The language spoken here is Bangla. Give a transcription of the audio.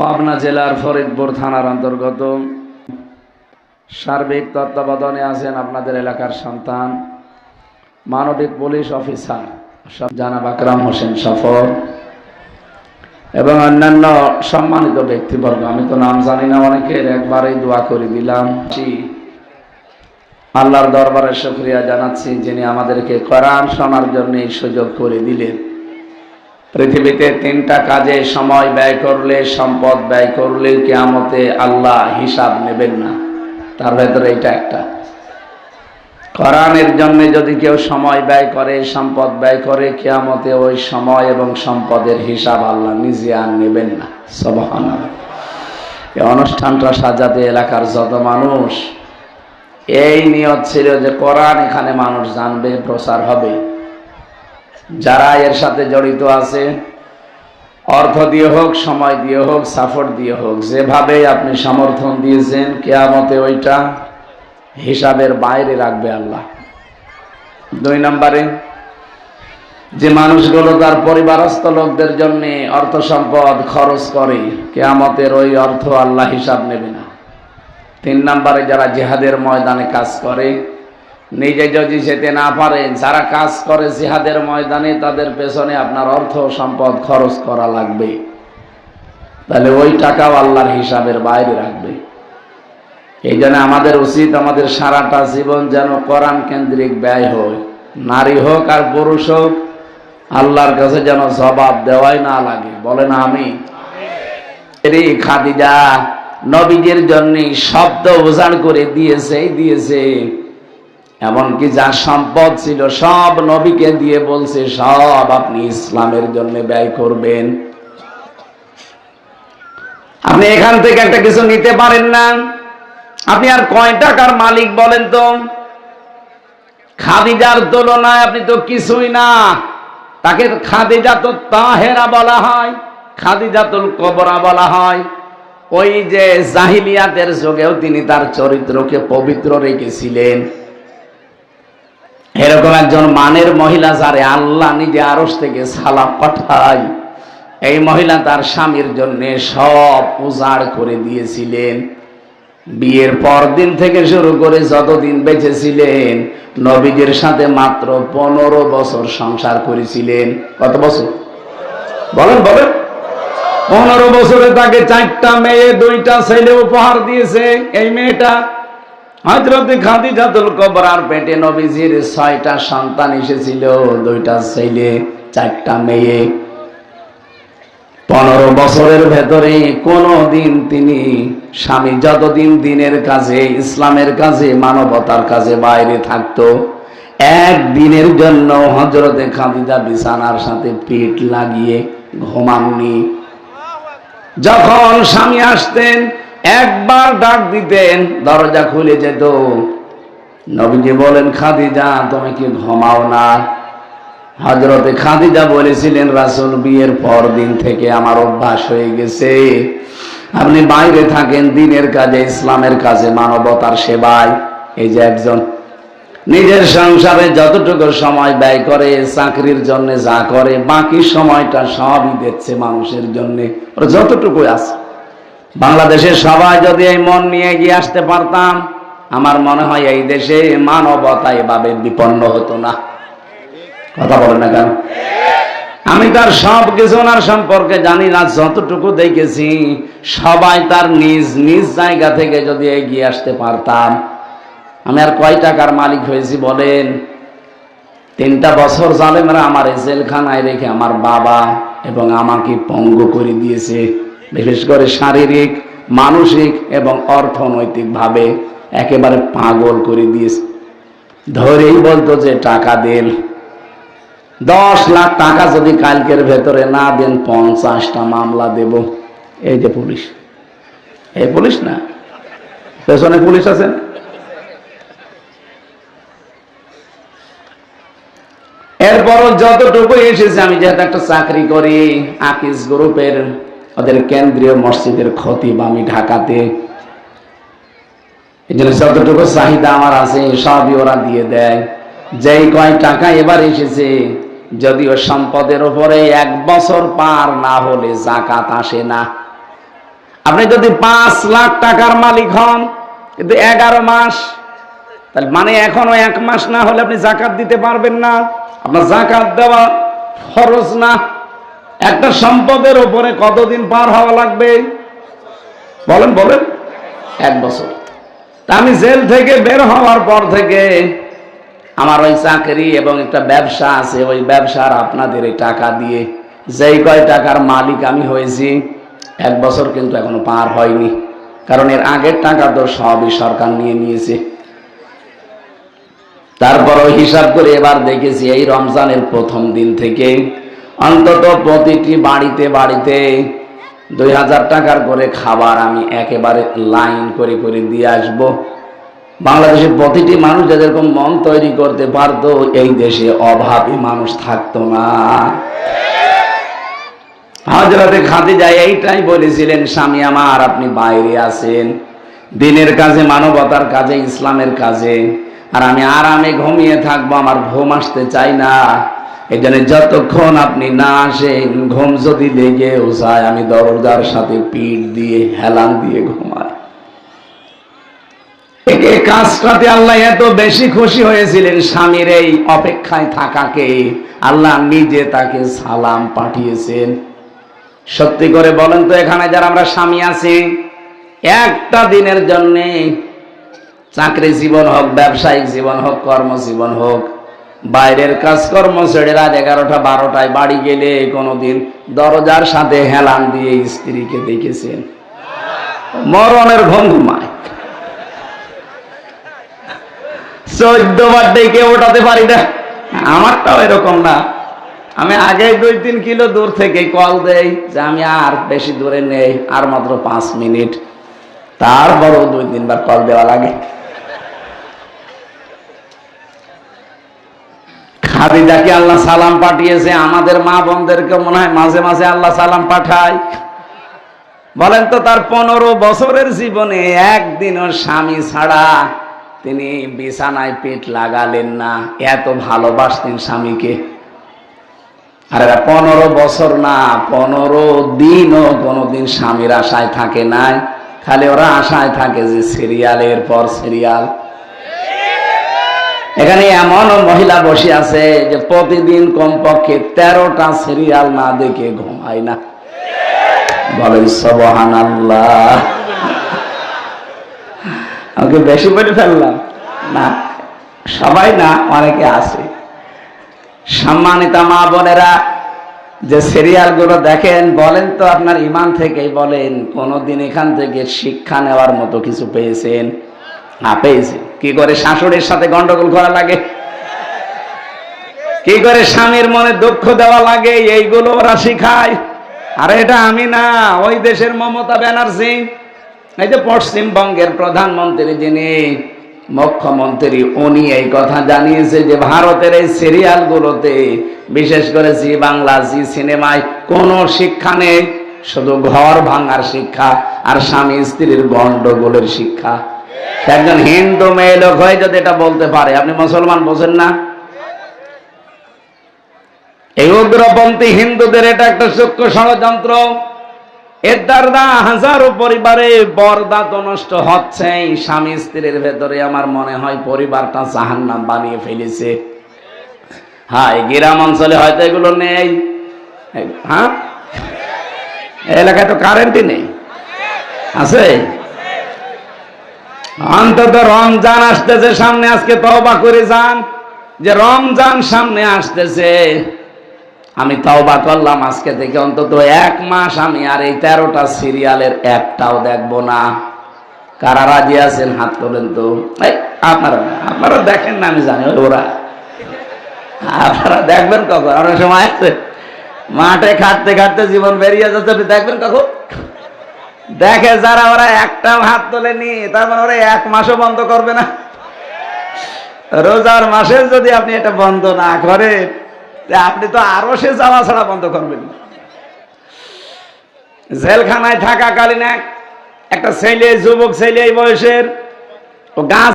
পাবনা জেলার ফরিদপুর থানার অন্তর্গত। সার্বিক তত্ত্বাবধানে আছেন আপনাদের এলাকার সন্তান, মানবিক পুলিশ অফিসার জানাব আকরাম হোসেন সফর এবং অন্যান্য সম্মানিত ব্যক্তিবর্গ। আমি তো নাম জানি না অনেকের, একবারেই দোয়া করে দিলাম। আল্লাহর দরবারে শুক্রিয়া জানাচ্ছি যিনি আমাদেরকে কোরআন শোনার জন্য এই সুযোগ করে দিলেন। পৃথিবীতে তিনটা কাজে সময় ব্যয় করলে, সম্পদ ব্যয় করলে কেয়ামতে আল্লাহ হিসাব নেবেন না। তার ভেতরে এটা একটা। কোরআনের জন্য যদি কেউ সময় ব্যয় করে, সম্পদ ব্যয় করে, কেয়ামতে ওই সময় এবং সম্পদের হিসাব আল্লাহ নিজে আর নেবেন না। সবহান এই অনুষ্ঠানটা সাজাতে এলাকার যত মানুষ, এই নিয়ত ছিল যে কোরআন এখানে মানুষ জানবে, প্রচার হবে। যারা এর সাথে জড়িত আছে, অর্থ দিয়ে হোক, সময় দিয়ে হোক সাপোর্ট দিয়ে হোক যেভাবে আপনি সমর্থন দিয়েছেন, কেয়ামতে ওইটা হিসাবের বাইরে রাখবে আল্লাহ। দুই নম্বরে, যে মানুষগুলো তার পরিবারস্থ লোকদের জন্য অর্থ সম্পদ খরচ করে, কেয়ামতের ওই অর্থ আল্লাহ হিসাব নেবে না। তিন নম্বরে, যারা জেহাদের ময়দানে কাজ করে নিজে যদি যেতে না পারে যারা কাজ করে জিহাদের ময়দানে, তাদের পেছনে আপনার অর্থ সম্পদ খরচ করা লাগবে। তাহলে ওই টাকাও আল্লাহর হিসাবের বাইরে রাখবে। এই জন্য আমাদের উচিত আমাদের সারাটা জীবন যেন কোরআন কেন্দ্রিক ব্যয় হয়। নারী হোক আর পুরুষ হোক, আল্লাহর কাছে যেন জবাব দেওয়াই না লাগে। বলে না আমি খাদিজা নবীদের জন্য শব্দ উজাড় করে দিয়েছে দিয়েছে। এমনকি যা সম্পদ ছিল সব নবীকে দিয়ে বলছে, সব আপনি ইসলামের জন্য ব্যয় করবেন। আপনি এখান থেকে একটা কিছু নিতে পারেন না। আপনি আর কয় টাকার মালিক বলেন তো? খাদিজার তুলনায় আপনি তো কিছুই না। তাকে খাদিজা তো তাহেরা বলা হয়, খাদিজাতুল কবরা বলা হয়। ওই যে জাহিলিয়াতের যুগেও তিনি তার চরিত্রকে পবিত্র রেখেছিলেন। এরকম একজন মানের মহিলা যারে আল্লাহ নিজে আরস থেকে সালাম পাঠায়। এই মহিলা তার স্বামীর জন্য সব উজাড় করে দিয়েছিলেন। বিয়ের পর দিন থেকে শুরু করে যতদিন বেঁচেছিলেন নবীদের সাথে মাত্র পনেরো বছর সংসার করেছিলেন। কত বছর? বলেন বলেন। পনেরো বছরে তাকে চারটা মেয়ে, দুইটা ছেলে উপহার দিয়েছে। এই মেয়েটা হজরতে খাদিজাতুল কবরার পেটে নবীজির ছয়টা সন্তান এসেছিল, দুইটা ছেলে, চারটা মেয়ে। পনেরো বছরের ভেতরে কোনো দিন তিনি স্বামী যতদিন দিনের কাজে, ইসলামের কাজে, মানবতার কাজে বাইরে থাকতো, একদিনের জন্য হজরতে খাদিজা বিছানার সাথে পেট লাগিয়ে ঘুমাননি। যখন স্বামী আসতেন একবার ডাক দিতেন, দরজা খুলে যেত। নবীজি বলেন, খাদিজা, তুমি কি ঘুমাও না? হজরতে খাদিজা বলেছিলেন, রাসুল, বিয়ের পর দিন থেকে আমার অভ্যাস হয়ে গেছে। আপনি বাইরে থাকেন, দিনের কাজে, ইসলামের কাজে, মানবতার সেবায়। এই যে একজন নিজের সংসারে যতটুকু সময় ব্যয় করে, চাকরির জন্য যা করে, বাকি সময়টা সবই দিচ্ছে মানুষের জন্য। যতটুকু আছে। বাংলাদেশের সবাই যদি এই মন নিয়ে এগিয়ে আসতে পারতাম, আমার মনে হয় এই দেশে মানবতা এভাবে বিপন্ন হতো না। কথা বলে না কেন? আমি তার সব কিছু ওনার সম্পর্কে জানি না, যতটুকু দেখেছি, সবাই তার নিজ নিজ জায়গা থেকে যদি এগিয়ে আসতে পারতাম। আমি আর কয় টাকার মালিক হয়েছি বলেন? তিনটা বছর জালেমরা আমার জেলখানায় রেখে আমার বাবা এবং আমাকে পঙ্গু করে দিয়েছে। বিশেষ করে শারীরিক, মানসিক এবং অর্থনৈতিক ভাবে একেবারে পাগল করে দিয়েছে। ধরেই বলতো যে টাকা দেন। দশ লাখ টাকা যদি কালকের ভেতরে না দেন, পঞ্চাশটা মামলা দেব। এই যে পুলিশ। এই পুলিশ না? পেছনে পুলিশ আছেন এরপর যতটুকু এসেছে, আমি যেহেতু একটা চাকরি করি, আকিস গ্রুপের ওদের কেন্দ্রীয় মসজিদের খতিব আমি ঢাকাতে। এই জন্য যতটুকু চাহিদা আমার আছে সবই ওরা দিয়ে দেয়। যেই কয় টাকা এবার এসেছে, যদিও সম্পদের উপরে এক বছর পার না হলে জাকাত আসে না। আপনি যদি পাঁচ লাখ টাকার মালিক হন, কিন্তু এগারো মাস, তাহলে মানে এখনও এক মাস না হলে আপনি জাকাত দিতে পারবেন না। আপনার জাকাত দেওয়া ফরজ না। একটা সম্পদের ওপরে কতদিন পার হওয়া লাগবে? বলেন বলেন। এক বছর। আমি জেল থেকে বের হওয়ার পর থেকে আমার ওই চাকরি এবং একটা ব্যবসা আছে, ওই ব্যবসার আপনাদের এই টাকা দিয়ে যেই কয় টাকার মালিক আমি হয়েছি, এক বছর কিন্তু এখনও পার হয়নি। কারণ এর আগের টাকা তো সবই সরকার নিয়ে নিয়েছে। তারপরও হিসাব করে এবার দেখেছি এই রমজানের প্রথম দিন থেকে অন্তত প্রতিটি বাড়িতে বাড়িতে দুই হাজার টাকার করে খাবার আমি একেবারে লাইন করে করে দিয়ে আসব। বাংলাদেশের প্রতিটি মানুষ যেরকম মন তৈরি করতে পারতো, এই দেশে অভাবী মানুষ থাকতো না। হজরতে খাদিজা এইটাই বলেছিলেন, স্বামী আমার, আপনি বাইরে আছেন। দিনের কাজে, মানবতার কাজে, ইসলামের কাজে। আর আমি আরামে ঘুমিয়ে থাকব, আমার ঘুম আসতে চাই না। এই জন্য যতক্ষণ আপনি না আসেন, ঘুম যদি লেগেও যায়, আমি দরজার সাথে পিঠ দিয়ে হেলান দিয়ে ঘুমাই। এই কাজটাতে আল্লাহ এত বেশি খুশি হয়েছিলেন, স্বামীর এই অপেক্ষায় থাকাকে। আল্লাহ নিজে তাকে সালাম পাঠিয়েছেন। সত্যি করে বলেন তো এখানে যারা আমরা স্বামী আছি, একটা দিনের জন্য, চাকরি জীবন হোক, ব্যবসায়িক জীবন হোক, কর্মজীবন হোক বাইরের কাজকর্ম ছেড়ে রাত এগারোটা, বারোটায় বাড়ি গেলে কোনোদিন দরজার সাথে হেলান দিয়ে স্ত্রীকে দেখেছেন। মরণের ঘুম ঘুমায়। চোদ্দ বার ডেকে ওঠাতে পারি না। আমারটাও এরকম না। আমি আগে দুই তিন কিলো দূর থেকে কল দেই যে আমি আর বেশি দূরে নেই, আর মাত্র পাঁচ মিনিট। তারপরও দুই তিনবার কল দেওয়া লাগে। খাদিজাকে আল্লাহ সালাম পাঠিয়েছে, আমাদের মা বোনদেরকে মনে হয় মাঝে মাঝে আল্লাহ সালাম পাঠায়। বলেন তো তার পনেরো বছরের জীবনে একদিনও স্বামী ছাড়া তিনি বিছানায় পেট লাগালেন না, এত ভালোবাসতেন স্বামীকে। আর এরা পনেরো বছর না, পনেরো দিনও কোনোদিন স্বামীর আশায় থাকে নাই, খালি ওরা আশায় থাকে যে সিরিয়ালের পর সিরিয়াল এখানে এমন মহিলা বসে আছে যে প্রতিদিন কমপক্ষে তেরোটা সিরিয়াল না দেখে ঘুমায় না। বলেন সবহান আল্লাহ আমাকে বেশি বলে ফেললাম। না, সবাই না, অনেকে আছে। সম্মানিত মা বোনেরা, যে সিরিয়ালগুলো দেখেন, বলেন তো আপনার ইমান থেকেই বলেন, কোনদিন এখান থেকে শিক্ষা নেওয়ার মতো কিছু পেয়েছেন? হ্যাঁ পেয়েছি। কি করে শাশুড়ির সাথে গন্ডগোল করা লাগে? কি করে স্বামীর মনে দুঃখ দেওয়া লাগে? এইগুলো ওরা শিখায়। আরে এটা আমি না, ওই দেশের মমতা ব্যানার্জি। এই যে পশ্চিমবঙ্গের প্রধানমন্ত্রী যিনি, মুখ্যমন্ত্রী, উনি এই কথা জানিয়েছে যে ভারতের এই সিরিয়ালগুলোতে, বিশেষ করে জি বাংলা, জি সিনেমায় কোনো শিক্ষা নেই, শুধু ঘর ভাঙার শিক্ষা আর স্বামী স্ত্রীর গন্ডগোলের শিক্ষা। একজন হিন্দু মেয়ে লোক হয়ে যদি এটা বলতে পারে, আপনি মুসলমান বোঝেন না? এই উগ্রপন্থী হিন্দুদের এটা একটা সূক্ষ্ম ষড়যন্ত্র। এর দ্বারা হাজারো পরিবারে পর্দা তো নষ্ট হচ্ছে স্বামী স্ত্রীর ভেতরে আমার মনে হয় পরিবারটা জাহান্নাম বানিয়ে ফেলেছে। হ্যাঁ গ্রাম অঞ্চলে হয়তো এগুলো নেই। হ্যাঁ? এলাকায় তো কারেন্টই নেই। আছে? অন্তত রমজান আসতেছে, সামনে আজকে তওবা করে যান। যে রমজান সামনে আসতেছে, আমি তওবা করলাম আজকে থেকে অন্তত এক মাস, আমি আর এই তেরোটা সিরিয়ালের একটাও দেখব না। কারা রাজি আছেন, হাত তোলেন তো। আপনারা আপনারা দেখেন না, আমি জানি ওরা। আপনারা দেখবেন কখন? অনেক সময় আছে। মাঠে খাটতে খাটতে জীবন বেরিয়ে যাচ্ছে দেখবেন কখন? দেখে যারা ওরা একটাও হাত তোলেনি, তার মানে ওরা এক মাসও বন্ধ করবে না রোজার মাসে যদি আপনি এটা বন্ধ না করেন আপনি তো আরও সে যাওয়া ছাড়া বন্ধ করবেন। জেলখানায় থাকাকালীন এক একটা ছেলে, যুবক ছেলে এই বয়সের, ও গাছ